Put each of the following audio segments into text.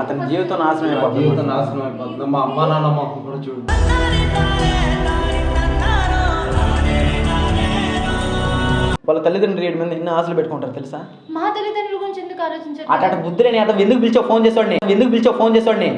అతని జీవితం నాశనం అయిపోతుంది జీవితం నాశనం అయిపోతుంది మా అమ్మ నాన్న మాకు కూడా చూడు వాళ్ళ తల్లిదండ్రులు ఏడు మంది ఎన్ని ఆశలు పెట్టుకుంటారు తెలుసా? మా తల్లిదండ్రుల గురించి ఎందుకు ఆలోచించారు? అట అట బుద్ధి లేని అతను ఎందుకు పిలిచావు? ఫోన్ చేసాడిని ఎందుకు పిలిచావు? ఫోన్ చేసాడిని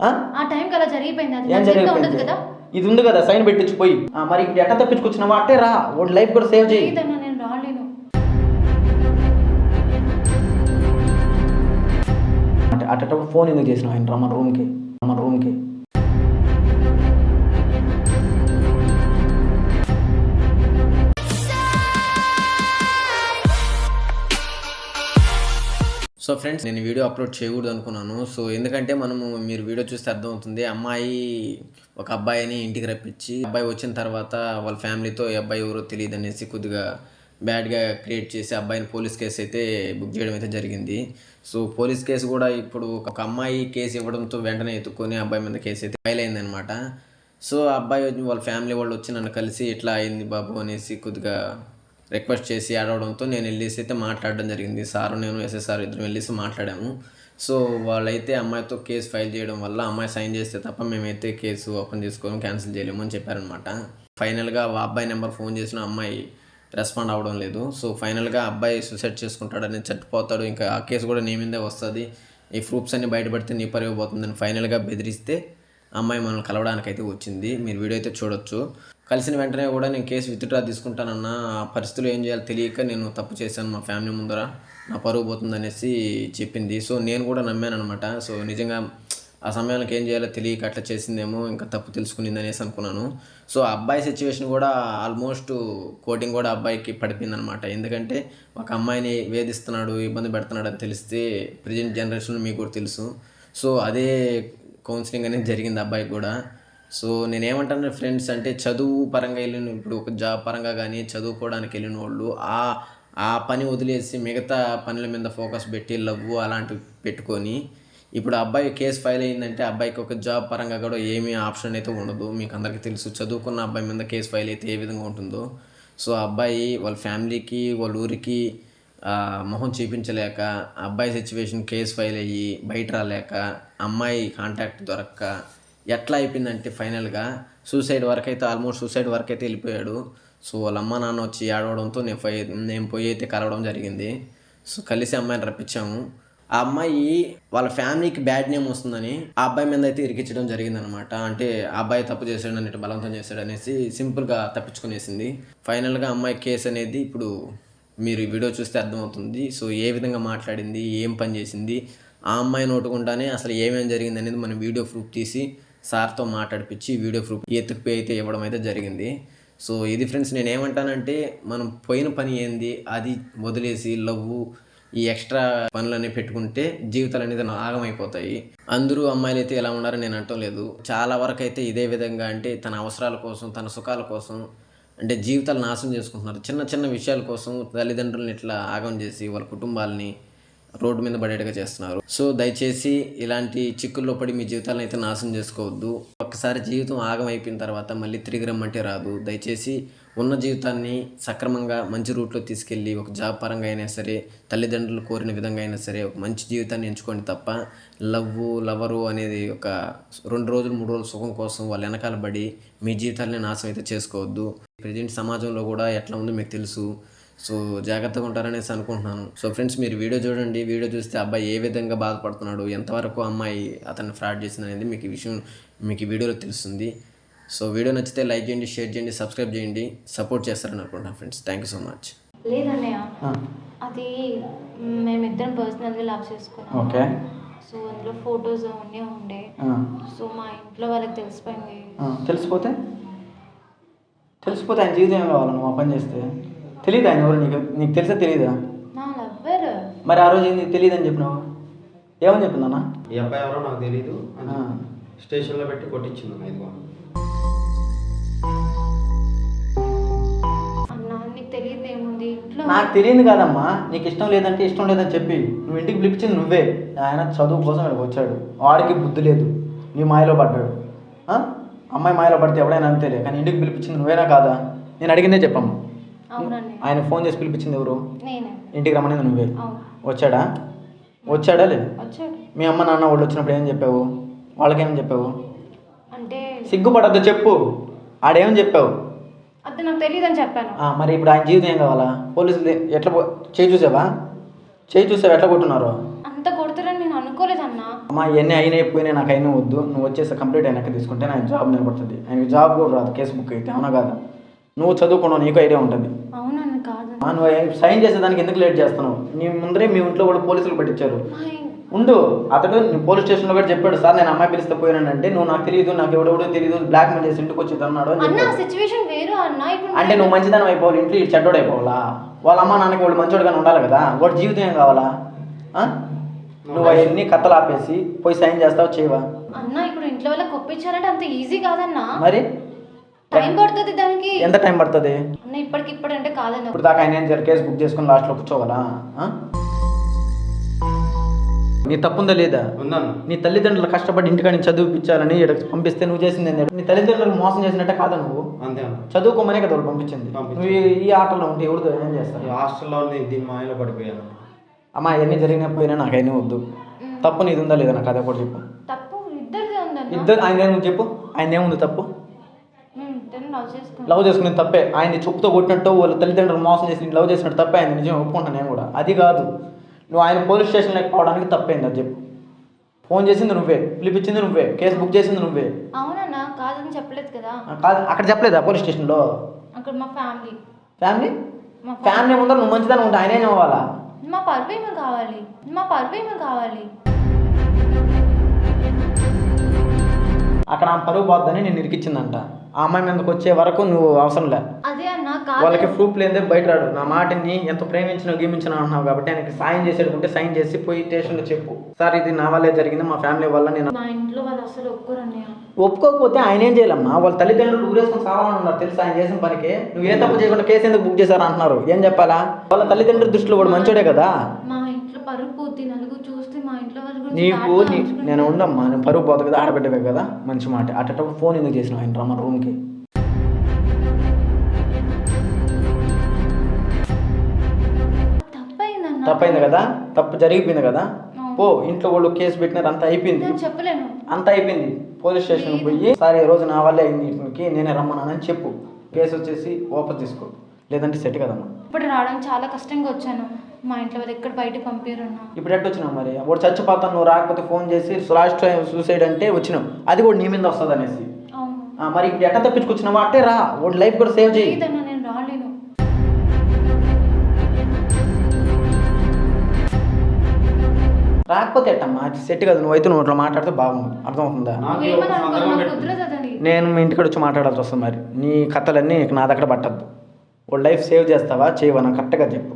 ఆ? టైంకి అలా జరిగిపోయింది. అది ఉండదు కదా? ఇది ఉంది కదా సైన్ పెట్టించి పోయి. ఆ, మరి ఇప్పుడు ఎట్ట తప్పించుకొచ్చినావా అట్టే రా వాడి లైఫ్ కూడా సేవ్ చేయి. లేదన్నా నేను రాలేను. అంటే అట్టప్పుడు ఫోన్ ఎందుకు చేసినావు ఆయన రా మన రూమ్కి? మన రూమ్కి? సో ఫ్రెండ్స్ నేను వీడియో అప్లోడ్ చేయకూడదు అనుకున్నాను. సో ఎందుకంటే మనము మీరు వీడియో చూస్తే అర్థమవుతుంది. అమ్మాయి ఒక అబ్బాయిని ఇంటికి రప్పించి అబ్బాయి వచ్చిన తర్వాత వాళ్ళ ఫ్యామిలీతో ఈ అబ్బాయి ఎవరో తెలియదు అనేసి కొద్దిగా బ్యాడ్గా క్రియేట్ చేసి అబ్బాయిని పోలీస్ కేసు అయితే బుక్ చేయడం అయితే జరిగింది. సో పోలీస్ కేసు కూడా ఇప్పుడు ఒక అమ్మాయి కేసు ఇవ్వడంతో వెంటనే ఎత్తుక్కొని అబ్బాయి మీద కేసు అయితే ఫైల్ అయిందనమాట సో అబ్బాయి వచ్చి వాళ్ళ ఫ్యామిలీ వాళ్ళు వచ్చి నన్ను కలిసి ఇట్లా అయింది బాబు అనేసి కొద్దిగా రిక్వెస్ట్ చేసి అడవడంతో నేను వెళ్ళేసి అయితే మాట్లాడడం జరిగింది. సార్ నేను ఎస్ఎస్ఆర్ ఇద్దరం వెళ్ళేసి మాట్లాడాము. సో వాళ్ళైతే అమ్మాయితో కేసు ఫైల్ చేయడం వల్ల అమ్మాయి సైన్ చేస్తే తప్ప మేమైతే కేసు ఓపెన్ చేసుకొని క్యాన్సిల్ చేయలేము అని చెప్పారనమాట ఫైనల్గా ఆ అబ్బాయి నెంబర్ ఫోన్ చేసిన అమ్మాయి రెస్పాండ్ అవ్వడం లేదు. సో ఫైనల్గా అబ్బాయి సూసైడ్ చేసుకుంటాడని చచ్చిపోతాడు ఇంకా ఆ కేసు కూడా నీ మీదే వస్తుంది. ఈ ప్రూఫ్స్ అన్ని బయటపడితే నీ పరిగిపోతుందని ఫైనల్గా బెదిరిస్తే అమ్మాయి మనల్ని కలవడానికి అయితే వచ్చింది. మీరు వీడియో అయితే చూడొచ్చు. కలిసిన వెంటనే కూడా నేను కేసు విత్డ్రా తీసుకుంటానన్న ఆ పరిస్థితులు ఏం చేయాలో తెలియక నేను తప్పు చేశాను మా ఫ్యామిలీ ముందర. నా పరువు పోతుందనేసి చెప్పింది. సో నేను కూడా నమ్మాను అనమాట సో నిజంగా ఆ సమయానికి ఏం చేయాలో తెలియక అట్లా చేసిందేమో ఇంకా తప్పు తెలుసుకునింది అనేసి అనుకున్నాను. సో ఆ అబ్బాయి సిచ్యువేషన్ కూడా ఆల్మోస్ట్ కోటింగ్ కూడా అబ్బాయికి పడిపోయింది అనమాట ఎందుకంటే ఒక అమ్మాయిని వేధిస్తున్నాడు ఇబ్బంది పెడుతున్నాడు అని తెలిస్తే ప్రజెంట్ జనరేషన్లో మీకు కూడా తెలుసు. సో అదే కౌన్సిలింగ్ అనేది జరిగింది అబ్బాయికి కూడా. సో నేనేమంటాను ఫ్రెండ్స్ అంటే చదువు పరంగా వెళ్ళిన ఇప్పుడు ఒక జాబ్ పరంగా కానీ చదువుకోవడానికి వెళ్ళిన వాళ్ళు ఆ ఆ పని వదిలేసి మిగతా పనుల మీద ఫోకస్ పెట్టి లవ్ అలాంటివి పెట్టుకొని ఇప్పుడు అబ్బాయి కేసు ఫైల్ అయిందంటే అబ్బాయికి ఒక జాబ్ పరంగా కూడా ఏమీ ఆప్షన్ అయితే ఉండదు. మీకు అందరికీ తెలుసు చదువుకున్న అబ్బాయి మీద కేసు ఫైల్ అయితే ఏ విధంగా ఉంటుందో. సో ఆ అబ్బాయి వాళ్ళ ఫ్యామిలీకి వాళ్ళ ఊరికి మొహం చూపించలేక అబ్బాయి సిచ్యువేషన్ కేసు ఫైల్ అయ్యి బయట రాలేక అమ్మాయి కాంటాక్ట్ దొరక్క ఎట్లా అయిపోయిందంటే ఫైనల్గా సూసైడ్ వరకు అయితే ఆల్మోస్ట్ సూసైడ్ వరకు అయితే వెళ్ళిపోయాడు. సో వాళ్ళ అమ్మ నాన్న వచ్చి ఏడవడంతో నేను పోయి నేను పోయి అయితే కలవడం జరిగింది. సో కలిసి అమ్మాయిని రప్పించాము. ఆ అమ్మాయి వాళ్ళ ఫ్యామిలీకి బ్యాడ్ నేమ్ వస్తుందని ఆ అబ్బాయి మీద అయితే ఇరికించడం జరిగిందనమాట అంటే ఆ అబ్బాయి తప్పు చేశాడు అన్నట్టు బలవంతం చేశాడు అనేసి సింపుల్గా తప్పించుకునేసింది. ఫైనల్గా అమ్మాయి కేసు అనేది ఇప్పుడు మీరు ఈ వీడియో చూస్తే అర్థమవుతుంది. సో ఏ విధంగా మాట్లాడింది ఏం పని చేసింది ఆ అమ్మాయి నోటుకుంటానే అసలు ఏమేమి జరిగింది అనేది మనం వీడియో ప్రూఫ్ తీసి సార్తో మాట్లాడిపించి వీడియో ప్రూఫ్ ఎత్తుకుపోయి అయితే ఇవ్వడం అయితే జరిగింది. సో ఇది ఫ్రెండ్స్ నేను ఏమంటానంటే మనం పోయిన పని ఏంది అది వదిలేసి లవ్వు ఈ ఎక్స్ట్రా పనులన్నీ పెట్టుకుంటే జీవితాలు అనేది ఆగమైపోతాయి అందరూ అమ్మాయిలు అయితే ఎలా ఉన్నారని నేను అంటం లేదు. చాలా వరకు అయితే ఇదే విధంగా అంటే తన అవసరాల కోసం తన సుఖాల కోసం అంటే జీవితాలు నాశనం చేసుకుంటున్నారు. చిన్న చిన్న విషయాల కోసం తల్లిదండ్రులను ఇట్లా ఆగం చేసి వాళ్ళ కుటుంబాలని రోడ్డు మీద పడేట్టుగా చేస్తున్నారు. సో దయచేసి ఇలాంటి చిక్కుల్లో పడి మీ జీవితాలను అయితే నాశనం చేసుకోవద్దు. ఒక్కసారి జీవితం ఆగం అయిపోయిన తర్వాత మళ్ళీ తిరిగి రమ్మంటే రాదు. దయచేసి ఉన్న జీవితాన్ని సక్రమంగా మంచి రూట్లో తీసుకెళ్ళి ఒక జాబ్ పరంగా అయినా సరే తల్లిదండ్రులు కోరిన విధంగా అయినా సరే ఒక మంచి జీవితాన్ని ఎంచుకోండి తప్ప లవ్వు లవరు అనేది ఒక రెండు రోజులు మూడు రోజులు సుఖం కోసం వాళ్ళ వెనకాల పడి మీ జీవితాన్ని నాశనం అయితే చేసుకోవద్దు. ప్రజెంట్ సమాజంలో కూడా ఎట్లా ఉందో మీకు తెలుసు. సో జాగ్రత్తగా ఉంటారనేసి అనుకుంటున్నాను. సో ఫ్రెండ్స్ మీరు వీడియో చూడండి. వీడియో చూస్తే అబ్బాయి ఏ విధంగా బాధపడుతున్నాడు ఎంతవరకు అమ్మాయి అతన్ని ఫ్రాడ్ చేసింది అనేది మీకు ఈ విషయం మీకు ఈ వీడియోలో తెలుస్తుంది. సో వీడియో నచ్చితే లైక్ చేయండి షేర్ చేయండి సబ్స్క్రైబ్ చేయండి. సపోర్ట్ చేస్తారని అనుకుంటున్నాను friends. Thank you so much. లేదన్నయ్య అది మేమిద్దరం పర్సనల్గా లవ్ చేసుకున్నాం. ఓకే. సో అందులో ఫొటోస్ అవన్నీ ఉండే. సో మా ఇంట్లో వాళ్ళకి తెలిసిపోయింది. ఆ, తెలిసిపోతే? తెలిసిపోతే ఆయన జీవితం ఏం కావాలి నువ్వు పని చేస్తే? తెలియదు ఆయన ఎవరు? నీకు నీకు తెలిసే తెలియదా మరి ఆ రోజు ఏంది? తెలియదు అని చెప్పినావు? ఏమని చెప్పిందన్నా ఈ అబ్బాయి ఎవరో నాకు తెలియదు అని. స్టేషన్లో పెట్టి కొట్టించింది అన్న నీకు తెలియదు ఏముంది? ఇంట్లో నాకు తెలియదు కాదమ్మా. నీకు ఇష్టం లేదంటే ఇష్టం లేదని చెప్పి. నువ్వు ఇంటికి పిలిపించింది నువ్వే. ఆయన చదువు కోసం ఇక్కడికి వచ్చాడు. వాడికి బుద్ధి లేదు. నీ మాయలో పడ్డాడు. ఆ? అమ్మాయి మాయలో పడితే ఎవడైనా అంతేలే. కానీ ఇంటికి పిలిపించింది నువ్వేనా కాదా? నేను అడిగిందే చెప్పమ్మా. ఆయన ఫోన్ చేసి పిలిపించింది ఎవరు? ఇంటికి రమ్మనేది నువ్వే వచ్చాడా? వచ్చాడా లేదు? మీ అమ్మ నాన్న వాళ్ళు వచ్చినప్పుడు ఏం చెప్పావు? వాళ్ళకేం చెప్పావు? అంటే సిగ్గుపడద్దు చెప్పు. ఆడేం చెప్పావు? అది నాకు తెలియదని చెప్పాను. ఆ, మరి ఇప్పుడు ఆయన జీవితం ఏం కావాలా? పోలీసులు ఎట్లా చేయి చూసావా? చేయి చూసావా? ఎట్లా కొట్టున్నారు? అంత కొడతారని నేను అనుకోలేదన్నా. అమ్మా ఇవన్నీ అయినాయి పోయినాయి నాకు అయినా వద్దు. నువ్వు వచ్చేసి కంప్లీట్ అయినాక తీసుకుంటే ఆయన జాబ్ నిలబడుతుంది. ఆయనకి జాబ్ కూడా రాదు కేసు బుక్ అయితే. అవునా కాదా? నువ్వు చదువుకున్నావు నీకు ఐడియా ఉంటుంది. అవునన్న కాదు. ఆ, నువ్వు సైన్ చేసేదానికి ఎందుకు లేట్ చేస్తున్నావు? నీ ముందరే మీ ఇంట్లో వాళ్ళు పోలీసులు పట్టించారు. ఉండు అతడు నీ పోలీస్ స్టేషన్లో కూడా చెప్పాడు సార్ నేను అమ్మాయి పిలిస్తే పోయినానంటే నువ్వు నాకు తెలియదు నాకు ఎవడెవడో తెలియదు బ్లాక్ మెయిల్ చేసి ఇంటికి వచ్చి అన్నాడు అంటే నువ్వు మంచిదనం అయిపోవాలి ఇంట్లో ఇటు చెడ్డోడు అయిపోవాలా? వాళ్ళ అమ్మ నాన్నకి వాడు మంచోడుగానే ఉండాలి కదా? వాడి జీవితం ఏం కావాలా? నువ్వు అవన్నీ కథలు ఆపేసి పోయి సైన్ చేస్తావు చేయవా? అన్న ఇప్పుడు ఇంట్లో వాళ్ళకి ఒప్పించాలంటే అంత ఈజీ కాదన్న. మరి? టైం పడుతుంది దానికి? ఎంత టైం పడుతుంది? ఇప్పటికిప్పుడు అంటే ఇప్పుడు దాకా ఆయన ఏం కేసు బుక్ చేసుకుని లాస్ట్లో కూర్చోవాలా? ఆ? నీ తప్పుందా లేదా? ఉందన్న. నీ తల్లిదండ్రులు కష్టపడి ఇంటికాని చదివిపించాలని ఈడకి పంపిస్తే నువ్వు చేసింది ఏంటి నీ తల్లిదండ్రులకు మోసం చేసినట్టే కాదా నువ్వు? అంతే అన్న. చదువుకోమనే కదా వాళ్ళు పంపించింది. పంపించింది. నువ్వు ఈ- ఈ ఆటలో ఉంటే ఎవరితో ఏం ఈ చేస్తారు హాస్టల్లో ఉంది, దీని మాయలో పడిపోయాను. అమ్మా అవన్నీ జరిగినా పోయినా నాకు అయినా వద్దు తప్పు నీది ఉందా లేదా? నాకు అదే కూడా చెప్పు. తప్పు ఇద్దరిదే ఉందన్న. ఇద్దరు ఆయన ఏముంది చెప్పు? ఆయన ఏముంది తప్పు? లవ్ చేసుకునే తప్పే. ఆయన చెప్పుతో కొట్టినట్టు వాళ్ళ తల్లిదండ్రులు మోసం చేసి లవ్ చేసినట్టు తప్పే. ఆయన నిజం ఒప్పుకుంటాను నేను కూడా. అది కాదు. నువ్వు ఆయన పోలీస్ స్టేషన్ లేకపోవడానికి తప్పైంది అది చెప్పు. ఫోన్ చేసింది నువ్వే. పిలిపించింది నువ్వే. కేసు బుక్ చేసింది నువ్వే. అవునన్నా కాదని చెప్పలేదు కదా. కాదు. అక్కడ చెప్పలేదా పోలీస్ స్టేషన్లో? అక్కడ మా ఫ్యామిలీ. ఫ్యామిలీ? మా ఫ్యామిలీ ముందర నువ్వు మంచిదాన్ని ఉంటే ఆయన ఏం అవ్వాలా? మా పరువు ఏమో కావాలి? మా పరువు ఏమో కావాలి? అక్కడ ఆ పరువు పోద్దని నేను ఇరికిచ్చిందంట. ఆ అమ్మాయి మీదకి వచ్చే వరకు నువ్వు అవసరం లే. అదే అన్న వాళ్ళకి ప్రూఫ్ లేదే బయట రాడు. నా మాటని ఎంత ప్రేమించిన గీమించిన అంటున్నావు కాబట్టి ఆయనకి సాయం చేసేటంటే సైన్ చేసి పోయి స్టేషన్లో చెప్పు. సార్ ఇది నా వల్లే జరిగింది మా ఫ్యామిలీ వల్ల నేను మా ఇంట్లో వాళ్ళు అసలు ఒప్పుకోరు అన్నయ్య. ఒప్పుకోకపోతే ఆయన ఏం చేయాలమ్మా? వాళ్ళ తల్లిదండ్రులు ఊరేసుకొని సావాలని ఉన్నారు తెలుసా? ఆయన చేసిన పనికి. నువ్వు ఏ తప్పు చేయకుండా కేసు ఎందుకు బుక్ చేశారు అంటున్నారు? ఏం చెప్పాలా? వాళ్ళ తల్లిదండ్రుల దృష్టిలో వాడు మంచోడే కదా? మా పరువు పోతే నలుగురు చూస్తే మా ఇంట్లో వాళ్ళ నీకు. నేను ఉండమ్మా నేను పరుగు పోతుంది కదా ఆడబిడ్డవే కదా మంచి మాట. అట్టప్పుడు ఫోన్ ఎందుకు చేసినావు ఆయన రమ్మ రూమ్కి? తప్పైంది కదా? తప్పు జరిగిపోయింది కదా. పో ఇంట్లో వాళ్ళు కేసు పెట్టినారు అంత అయిపోయింది. చెప్పలేను. అంత అయిపోయింది. పోలీస్ స్టేషన్కి పోయి సార్ ఈ రోజు నా వల్లే అయింది నేనే రమ్మన్నానని చెప్పు. కేసు వచ్చేసి వాపస్ తీసుకో లేదంటే సెట్ కదమ్మా. ఇప్పుడు రావడానికి చాలా కష్టంగా వచ్చాను. మా ఇంట్లో వాళ్ళు ఎక్కడ బయటకు పంపారన్నా ఇప్పుడు ఎట్టు వచ్చినావు మరి? వాడు చచ్చిపోతాను నువ్వు రాకపోతే ఫోన్ చేసి లాస్ట్ టైం సూసైడ్ అంటే వచ్చినావు అది కూడా నీ మీద వస్తుంది అనేసి. అవును. మరి ఇప్పుడు ఎట్ట తప్పించుకొచ్చినావా? అట్టే రా. వాడి లైఫ్ కూడా సేవ్ చేయి. లేదన్నా నేను రాలేను. రాకపోతే ఎట్టమ్మా? సెట్ కదా. నువ్వు అయితే నువ్వు అట్లా మాట్లాడితే బాగుంది అర్థమవుతుందా? అనుకోను నేను మీ ఇంటికాడ వచ్చి మాట్లాడాల్సి వస్తుంది మరి. నీ కథలన్నీ నా దగ్గర పట్టద్దు. వాడు లైఫ్ సేవ్ చేస్తావా? చేయవా? నాకు కరెక్ట్గా చెప్పు.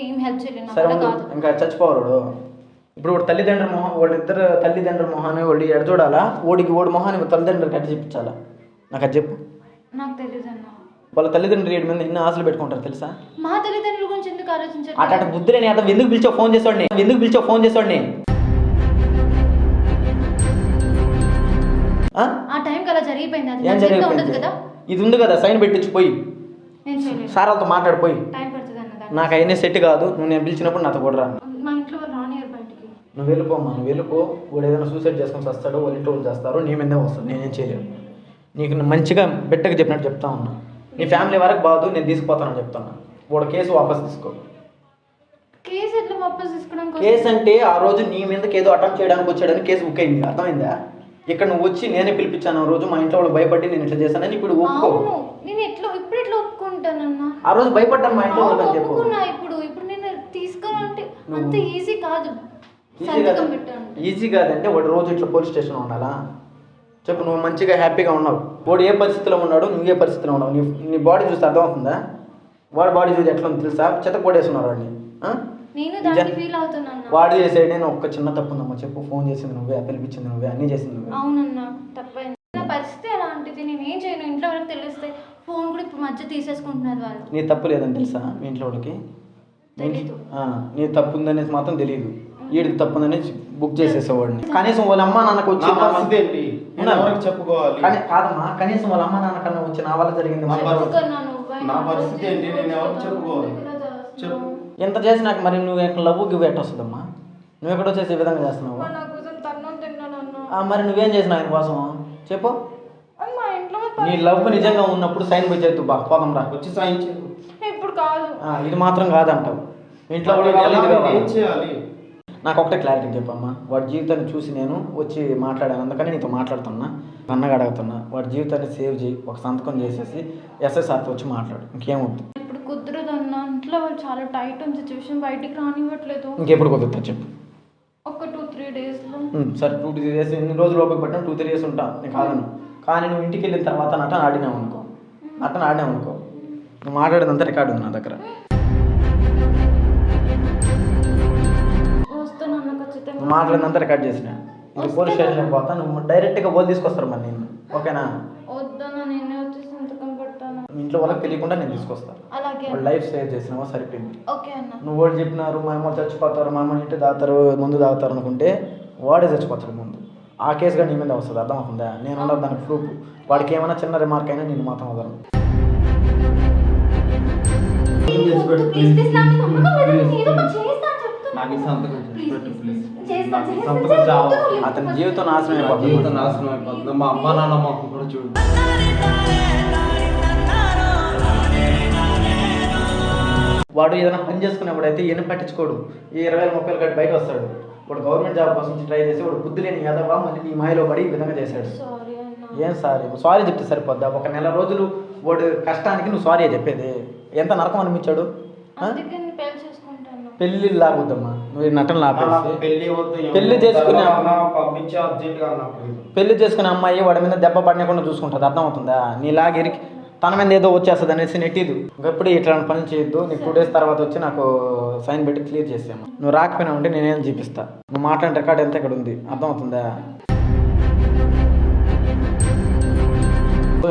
ఏం హెల్ప్ చేయలేను నా సరే వల్ల ఉండు. కాదు. ఇంకా చచ్చిపోవాడు ఇప్పుడు వాడు తల్లిదండ్రుల మొహం వాళ్ళిద్దరు తల్లిదండ్రుల మొహాన్ని వాళ్ళు ఎడ చూడాలా? ఓడికి ఓడి మొహాన్ని తల్లిదండ్రులు కట్టి చెప్పించాలా నాకు అది చెప్పు. నాకు తెలియదు అన్న వాళ్ళ తల్లిదండ్రులు వీడి మీద ఎన్ని ఆశలు పెట్టుకుంటారు తెలుసా? మా తల్లిదండ్రుల గురించి ఎందుకు ఆలోచించారు అట బుద్ధి లేని అతను ఎందుకు పిలిచావు? ఫోన్ చేసేవాడిని. ఎందుకు పిలిచావు? ఫోన్ చేసేవాడిని. ఆ? ఆ టైంకి అలా జరిగిపోయింది అది. ఏం నా చేతిలో ఉండదు కదా. ఇది ఉంది కదా సైన్ పెట్టించి పోయి. నేను సార్ వాళ్ళతో మాట్లాడిపోయి టైం. నాకు అయినా సెట్ కాదు. నువ్వు నేను పిలిచినప్పుడు నాతో కూడా రా. మా ఇంట్లో వాళ్ళు రానియరు బయటికి. నువ్వు వెళ్ళిపోమ్మా నువ్వు వెళ్ళిపో. వాడు ఏదైనా సూసైడ్ చేసుకొని వస్తాడో వాళ్ళ ఇంట్లో వాళ్ళు చేస్తారో నీ మీదే వస్తుంది నేనేం చేయలేను. నీకు మంచిగా బిడ్డకి చెప్పినట్టు చెప్తా ఉన్నా. నీ ఫ్యామిలీ వరకు బాదు నేను తీసుకుపోతానని చెప్తాను వాడు కేసు వాపస్ తీసుకో. కేసు ఎట్లా వాపస్ తీసుకోవడానికి కేసు అంటే ఆ రోజు నీ మీదకి ఏదో అటెంప్ట్ చేయడానికి వచ్చాడని కేసు బుక్ అయింది. అర్థమైందా? ఇక్కడ నువ్వు వచ్చి నేనే పిలిపించాను ఆ రోజు. మా ఇంట్లో వాళ్ళు భయపడి నేను ఇట్లా చేశానని ఇప్పుడు ఒప్పుకో. అవును. నేను ఎట్లా ఇప్పుడు ఎట్లా ఒప్పుకుంటానన్నా ఆ రోజు భయపడ్డాను మా ఇంట్లో వాళ్ళని చెప్పు. ఒప్పుకున్నా ఇప్పుడు. ఇప్పుడు నేను తీసుకోవాలంటే అంత ఈజీ కాదు. ఈజీ సంతకం కాదు. ఈజీ కాదంటే వాడు రోజు ఇట్లా పోలీస్ స్టేషన్లో ఉండాలా? చెప్పు నువ్వు మంచిగా హ్యాపీగా ఉన్నావు. వాడు ఏ పరిస్థితిలో ఉన్నాడు? నువ్వు ఏ పరిస్థితిలో ఉన్నావు? నీ నీ బాడీ చూస్తే అర్థమవుతుందా? వాడి బాడీ చూసి ఎట్లా ఉంది తెలుసా? చెత్త కొట్టేస్తున్నారు వాడిని. ఆ? నేను నిజం. దానికి ఫీల్ అవుతున్నాను వాడు చేసేది నేను ఒక్క చిన్న తప్పు ఉందమ్మా. చెప్పు ఫోన్ చేసింది నువ్వే పిలిపించింది నువ్వే అన్నీ చేసింది నువ్వే. అవునన్నా తప్పైంది. నా పరిస్థితి అలాంటిది. నేను ఏం చేయను? ఇంట్లో వాళ్ళకి తెలిస్తే ఫోన్ కూడా ఇప్పుడు మధ్య తీసేసుకుంటున్నారు వాళ్ళు. నీ తప్పు లేదని తెలుసా మీ ఇంట్లో వాళ్ళకి? తెలీదు. ఆ, నీ తప్పు ఉందనేసి మాత్రం తెలియదు వీడికి తప్పు ఉందని బుక్ చేసేసేవాడిని. కనీసం వాళ్ళ అమ్మ నాన్నకు వచ్చి నా పరిస్థితి ఏంటి? నేను ఉన్నాను. ఎవరికి చెప్పుకోవాలి? కానీ కాదమ్మా కనీసం వాళ్ళ అమ్మ నాన్న కన్నా వచ్చి నా వల్ల జరిగింది నా మా నా పరిస్థితి ఏంటి? నేను ఎవరికి చెప్పుకోవాలి? చెప్పు. ఎంత చేసినాక మరి నువ్వు ఎక్కడ లవ్ గివ్ ఎట్ వస్తుందమ్మా? నువ్వు ఎక్కడో చేసే విధంగా చేస్తున్నావు? నా కోసం తన్నం తిన్నాను అన్న. ఆ, మరి నువ్వేం చేసినావు ఆయన కోసం చెప్పు. నీ లవ్ నిజంగా ఉన్నప్పుడు సైన్ పోయి చేద్దు బా పోదాం రా వచ్చి సాయించు ఇప్పుడు కాదు. ఇది మాత్రం కాదంటావు. ఇంట్లో. ఏం చేయాలి? నాకు ఒకటే క్లారిటీ చెప్పమ్మా. వాడి జీవితాన్ని చూసి నేను వచ్చి మాట్లాడాను. అందుకని నీతో మాట్లాడుతున్నా అన్నగా అడుగుతున్నా. వాడి జీవితాన్ని సేవ్ చేయి ఒక సంతకం చేసేసి ఎస్ఎస్ఆర్తో వచ్చి మాట్లాడు. ఇంకేమవుతుంది ఇప్పుడు కుదరదు అన్న ఇంట్లో వాళ్ళు చాలా టైట్ ఉంది సిచ్యువేషన్ బయటికి రానివ్వట్లేదు. ఇంకెప్పుడు కుదురుతా చెప్పు. ఒక టూ త్రీ డేస్లో ఉమ్, సరే టూ త్రీ డేస్ ఎన్ని రోజులు ఓపిక పట్టినా టూ త్రీ డేస్ ఉంటా. నేను కాదను. కానీ నువ్వు ఇంటికి వెళ్ళిన తర్వాత నట ఆడినావు అనుకో. అతను ఆడినావు అనుకో. నువ్వు మాట్లాడినంత రికార్డు ఉంది నా దగ్గర. నువ్వు మాట్లాడినంత రికార్డ్ చేసిన. ఇది పోలీస్ స్టేషన్కి పోతా నువ్వు డైరెక్ట్గా పోల్ తీసుకొస్తారు మరి నేను ఓకేనా ఇంట్లో వాళ్ళకి తెలియకుండా నేను తీసుకొస్తాను వాళ్ళ లైఫ్ సేవ్ చేసినావో సరిపోయింది. నువ్వు వాడు చెప్పినారు మా అమ్మ చచ్చిపోతారు మా అమ్మ ఇంటి దాతారు ముందు దాతారు అనుకుంటే వాడే చచ్చిపోతాడు. ఆ కేసుగా నీ మీద వస్తుంది అర్థం అవుతుందా? నేను ఉన్నది దానికి ప్రూఫ్ వాడికి ఏమైనా చిన్న రిమార్క్ అయినా నేను మాత్రం చెప్తున్నా. అతని జీవితం నాశనం నా అయిపోతుంది. జీవితం నాశనం అయిపోతుంది. మా అమ్మ నాన్న మాకు కూడా చూడు. వాడు ఏదైనా పని చేసుకునేవాడైతే ఈయన పట్టించుకోడు. ఈ ఇరవై వేల ముప్పై వేలు కట్టి బయట వస్తాడు. వాడు గవర్నమెంట్ జాబ్ కోసం ట్రై చేసి వాడు బుద్ధి లేని యాదవ మళ్ళీ నీ మాయలో పడి ఈ విధంగా చేశాడు. సారీ అన్న. ఏం సారీ? సారీ చెప్తే సరిపోద్దా? ఒక నెల రోజులు వాడు కష్టానికి నువ్వు సారీ చెప్పేది. ఎంత నరకం అనిపించాడు? పెళ్ళి లాగొద్దమ్మా. నువ్వు నటన లాపేసి పెళ్ళి. చేసుకునే- అన్న పంపించి అర్జెంట్గా నాకు పెళ్ళి చేసుకునే అమ్మాయి వాడి మీద దెబ్బ పడకుండా చూసుకుంటుంది. అర్థమవుతుందా? నీలాగా ఇరికి తన మీద ఏదో వచ్చేస్తుంది అనేసి నెట్టిదు. ఇంకెప్పుడు ఇట్లాంటి పనులు చేయొద్దు. నీకు టూ డేస్ తర్వాత వచ్చి నాకు సైన్ పెట్టి క్లియర్ చేసాము నువ్వు రాకపోయినా ఉంటే నేనేం చూపిస్తా. నువ్వు మాట్లాడిన రికార్డ్ ఎంత ఇక్కడ ఉంది? అర్థమవుతుందా?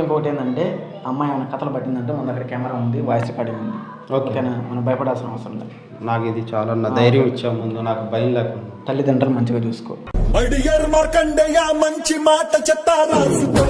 ఇంకొకటి ఏంటంటే అమ్మాయి ఏమైనా కథలు పట్టిందంటే మన దగ్గర కెమెరా ఉంది వాయిస్ రికార్డింగ్ ఉంది. ఓకేనా? మనం భయపడాల్సిన అవసరం లేదు. నాకు ఇది చాలా నా ధైర్యం ఇచ్చా ముందు నాకు భయం లేకుండా. తల్లిదండ్రులు మంచిగా చూసుకో. మంచి మాట చెత్త రాసుకో